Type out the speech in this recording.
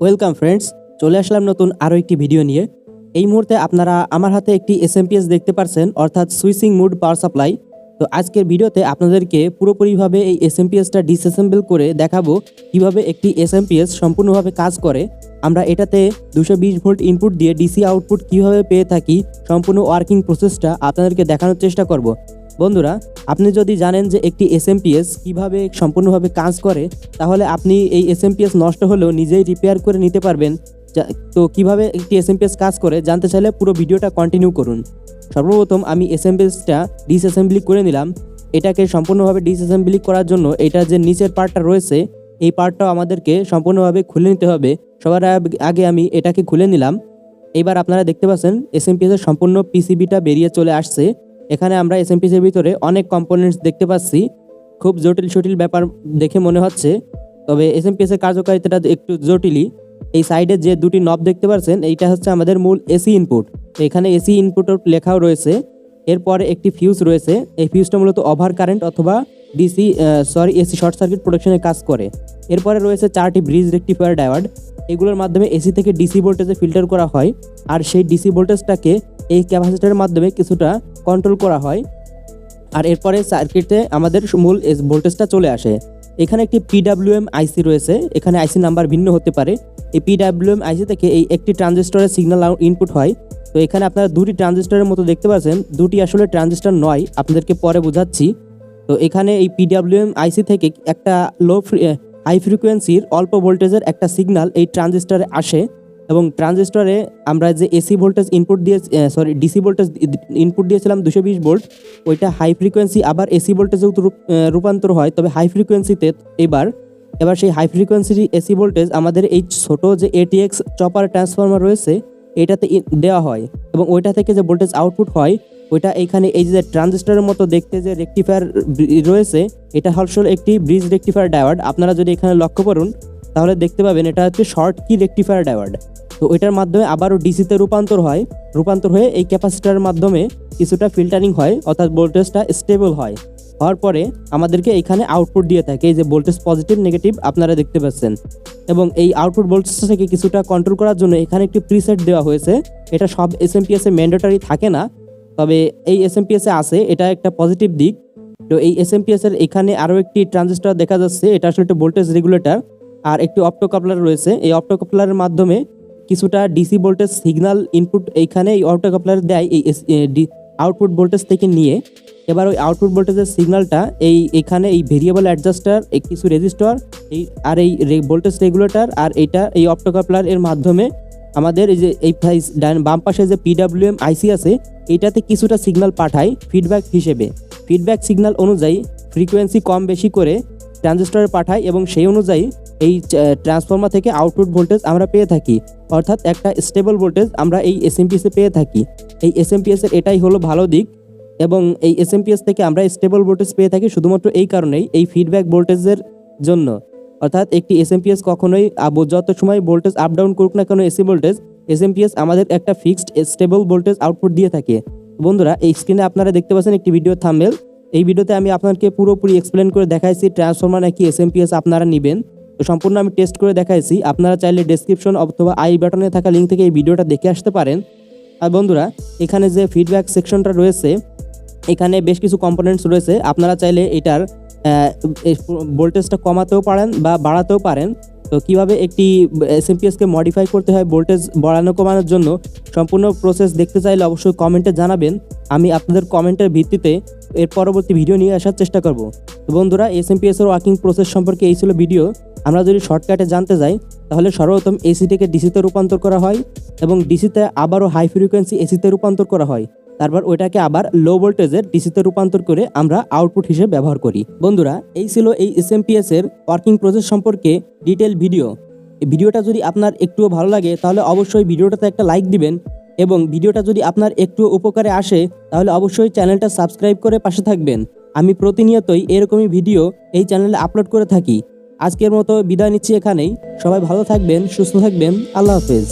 Welcome friends চলে আসলাম নতুন আরও একটি ভিডিও নিয়ে। এই মুহূর্তে আপনারা আমার হাতে একটি এসএমপিএস দেখতে পারছেন, অর্থাৎ সুইচিং মুড পাওয়ার সাপ্লাই তো আজকের ভিডিওতে আপনাদেরকে পুরোপুরিভাবে এই এসএমপিএসটা ডিসঅ্যাসেম্বল করে দেখাবো কীভাবে একটি এসএমপিএস সম্পূর্ণভাবে কাজ করে। আমরা এটাতে দুশো ভোল্ট ইনপুট দিয়ে ডিসি আউটপুট কীভাবে পেয়ে থাকি, সম্পূর্ণ ওয়ার্কিং প্রসেসটা আপনাদেরকে দেখানোর চেষ্টা করব। বন্ধুরা, আপনি যদি জানেন যে একটি এস এসএমপিএস কীভাবে সম্পূর্ণভাবে কাজ করে, তাহলে আপনি এই এস এসএমপিএস নষ্ট হলেও নিজেই রিপেয়ার করে নিতে পারবেন। তো কীভাবে একটি এস এসএমপিএস কাজ করে জানতে চাইলে পুরো ভিডিওটা কন্টিনিউ করুন। সর্বপ্রথম আমি এস এসএমপিএসটা ডিসঅ্যাসেম্বলি করে নিলাম। এটাকে সম্পূর্ণভাবে ডিসঅ্যাসেম্বলি করার জন্য এটা যে নিচের পার্টটা রয়েছে, এই পার্টটাও আমাদেরকে সম্পূর্ণভাবে খুলে নিতে হবে। সবার আগে আমি এটাকে খুলে নিলাম। এবার আপনারা দেখতে পাচ্ছেন এসএমপিএস এর সম্পূর্ণ পিসিবিটা বেরিয়ে চলে আসছে। এখানে আমরা এসএমপিএস এর ভিতরে অনেক কম্পোনেন্টস দেখতে পাচ্ছি। খুব জটিল জটিল ব্যাপার দেখে মনে হচ্ছে। তবে এসএমপিএস এর কার্যকারিতাটা একটু জটিলই। এই সাইডে যে দুটি নব দেখতে পাচ্ছেন, এইটা হচ্ছে আমাদের মূল এসি ইনপুট তো এখানে এসি ইনপুট লেখাও রয়েছে। এরপরে একটি ফিউজ রয়েছে। এই ফিউজটা মূলত ওভার কারেন্ট অথবা DC sorry AC short circuit প্রোটেকশনে কাজ করে। এরপরে রয়েছে চারটি ব্রিজ রেক্টিফায়ার ডায়োড এগুলোর মাধ্যমে এসি থেকে ডিসি ভোল্টেজে ফিল্টার করা হয়। আর সেই ডিসি ভোল্টেজটাকে এই ক্যাপাসিটারের মাধ্যমে কিছুটা কন্ট্রোল করা হয়। আর এরপরে সার্কিটে আমাদের মূল ভোল্টেজটা চলে আসে। এখানে একটি পিডাব্লিউএম আইসি রয়েছে। এখানে আইসি নাম্বার ভিন্ন হতে পারে। এই পিডাব্লিউএম আইসি থেকে এই একটি ট্রানজিস্টরের সিগন্যাল ইনপুট হয়। তো এখানে আপনারা দুটি ট্রানজিস্টরের মতো দেখতে পাচ্ছেন। দুটি আসলে ট্রানজিস্টর নয়। আপনাদেরকে পরে বোঝাচ্ছি। তো এখানে এই পিডাব্লিউএম আইসি থেকে একটা লো হাই ফ্রিকোয়েন্সির অল্প ভোল্টেজের একটা সিগন্যাল এই ট্রানজিস্টরে আসে। এবং ট্রানজিস্টরে আমরা যে এসি ভোল্টেজ ইনপুট দিয়ে সরি ডিসি ভোল্টেজ ইনপুট দিয়েছিলাম দুশো বিশ ভোল্ট, ওইটা হাই ফ্রিকোয়েন্সি আবার এসি ভোল্টেজেও রূপান্তর হয়। তবে হাই ফ্রিকোয়েন্সিতে এবার এবার সেই হাই ফ্রিকোয়েন্সির এসি ভোল্টেজ আমাদের এই ছোট যে এটিএক্স চপার ট্রান্সফর্মার রয়েছে, এটাতে দেওয়া হয়। এবং ওইটা থেকে যে ভোল্টেজ আউটপুট হয়, ওইটা এইখানে এই যে ট্রানজিস্টরের মতো দেখতে যে রেকটিফায়ার রয়েছে, এটা আসলে একটি ব্রিজ রেকটিফায়ার ডায়োড আপনারা যদি এখানে লক্ষ্য করুন তাহলে দেখতে পাবেন এটা হচ্ছে শর্ট কি রেকটিফায়ার ডায়োড তো এটার মাধ্যমে আবারও ডিসিতে রূপান্তর হয়। রূপান্তর হয়ে এই ক্যাপাসিটারের মাধ্যমে কিছুটা ফিল্টারিং হয়, অর্থাৎ ভোল্টেজটা স্টেবল হয়। হওয়ার পরে আমাদেরকে এখানে আউটপুট দিয়ে থাকে, এই যে ভোল্টেজ পজিটিভ নেগেটিভ আপনারা দেখতে পাচ্ছেন। এবং এই আউটপুট ভোল্টেজ থেকে কিছুটা কন্ট্রোল করার জন্য এখানে একটি প্রিসেট দেওয়া হয়েছে। এটা সব এসএমপিএস এ ম্যান্ডেটরি থাকে না, তবে এই এসএমপিএস এ আছে, এটা একটা পজিটিভ দিক। তো এই এসএমপিএস এর এখানে আরও একটি ট্রানজিস্টর দেখা যাচ্ছে, এটা আসলে একটা ভোল্টেজ রেগুলেটর আর একটি অপটোকাপলার রয়েছে। এই অপটোকাপলারের মাধ্যমে কিছুটা ডিসি ভোল্টেজ সিগনাল ইনপুট এইখানে এই অটোকাপলার দেয় এই আউটপুট ভোল্টেজ থেকে নিয়ে। এবার ওই আউটপুট ভোল্টেজের সিগনালটা এই, এখানে এই ভেরিয়েবল অ্যাডজাস্টার কিছু রেজিস্টার এই, আর এই ভোল্টেজ রেগুলেটর আর এইটা এই অপটোকাপলার এর মাধ্যমে আমাদের এই যে এই বাম পাশে যে পিডাব্লিউএম আইসি আছে এইটাতে কিছুটা সিগনাল পাঠায় ফিডব্যাক হিসেবে। ফিডব্যাক সিগনাল অনুযায়ী ফ্রিকোয়েন্সি কম বেশি করে ট্রানজিস্টরে পাঠাই এবং সেই অনুযায়ী এই ট্রান্সফর্মার থেকে আউটপুট ভোল্টেজ আমরা পেয়ে থাকি। অর্থাৎ একটা স্টেবল ভোল্টেজ আমরা এই এসএমপিএসে পেয়ে থাকি। এই এসএমপিএস এর এটাই হলো ভালো দিক এবং এই এসএমপিএস থেকে আমরা স্টেবল ভোল্টেজ পেয়ে থাকি শুধুমাত্র এই কারণেই, এই ফিডব্যাক ভোল্টেজের জন্য। অর্থাৎ একটি এসএমপিএস কখনোই যত সময় ভোল্টেজ আপ ডাউন করুক না কেন এসি ভোল্টেজ এসএমপিএস আমাদের একটা ফিক্সড স্টেবল ভোল্টেজ আউটপুট দিয়ে থাকে। বন্ধুরা, এই স্ক্রিনে আপনারা দেখতে পাচ্ছেন একটি ভিডিও থাম্বেল এই ভিডিওতে আমি আপনাকে পুরোপুরি এক্সপ্লেন করে দেখাইছি ট্রান্সফরমার নাকি এসএমপিএস আপনারা নেবেন। তো সম্পূর্ণ আমি টেস্ট করে দেখাইছি। আপনারা চাইলে ডেসক্রিপশন অথবা আই বাটনে থাকা লিঙ্ক থেকে এই ভিডিওটা দেখে আসতে পারেন। আর বন্ধুরা, এখানে যে ফিডব্যাক সেকশনটা রয়েছে, এখানে বেশ কিছু কম্পোনেন্টস রয়েছে। আপনারা চাইলে এটার ভোল্টেজটা কমাতেও পারেন বা বাড়াতেও পারেন। তো কীভাবে একটি এসএমপিএসকে মডিফাই করতে হয় ভোল্টেজ বাড়ানো কমানোর জন্য সম্পূর্ণ প্রসেস দেখতে চাইলে অবশ্যই কমেন্টে জানাবেন। আমি আপনাদের কমেন্টের ভিত্তিতে এর পরবর্তী ভিডিও নিয়ে আসার চেষ্টা করব। তো বন্ধুরা এসএমপিএস এর ওয়ার্কিং প্রসেস সম্পর্কে এই ছিল ভিডিও আমরা যদি শর্টকাটে জানতে যাই, তাহলে সর্বপ্রথম এসি থেকে ডিসিতে রূপান্তর করা হয় এবং ডিসিতে আবারও হাই ফ্রিকোয়েন্সি এসিতে রূপান্তর করা হয়। তারপর ওইটাকে আবার লো ভোল্টেজের ডিসিতে রূপান্তর করে আমরা আউটপুট হিসেবে ব্যবহার করি। বন্ধুরা, এই ছিল এই এসএমপিএস এর ওয়ার্কিং প্রসেস সম্পর্কে ডিটেল ভিডিও ভিডিওটা যদি আপনার একটুও ভালো লাগে, তাহলে অবশ্যই ভিডিওটাতে একটা লাইক দিবেন এবং ভিডিওটা যদি আপনার একটু উপকারে আসে, তাহলে অবশ্যই চ্যানেলটা সাবস্ক্রাইব করে পাশে থাকবেন। আমি প্রতিনিয়তই এরকমই ভিডিও এই চ্যানেলে আপলোড করে থাকি। আজকের মতো বিদায় নিচ্ছি এখানেই। সবাই ভালো থাকবেন, সুস্থ থাকবেন। আল্লাহ হাফেজ।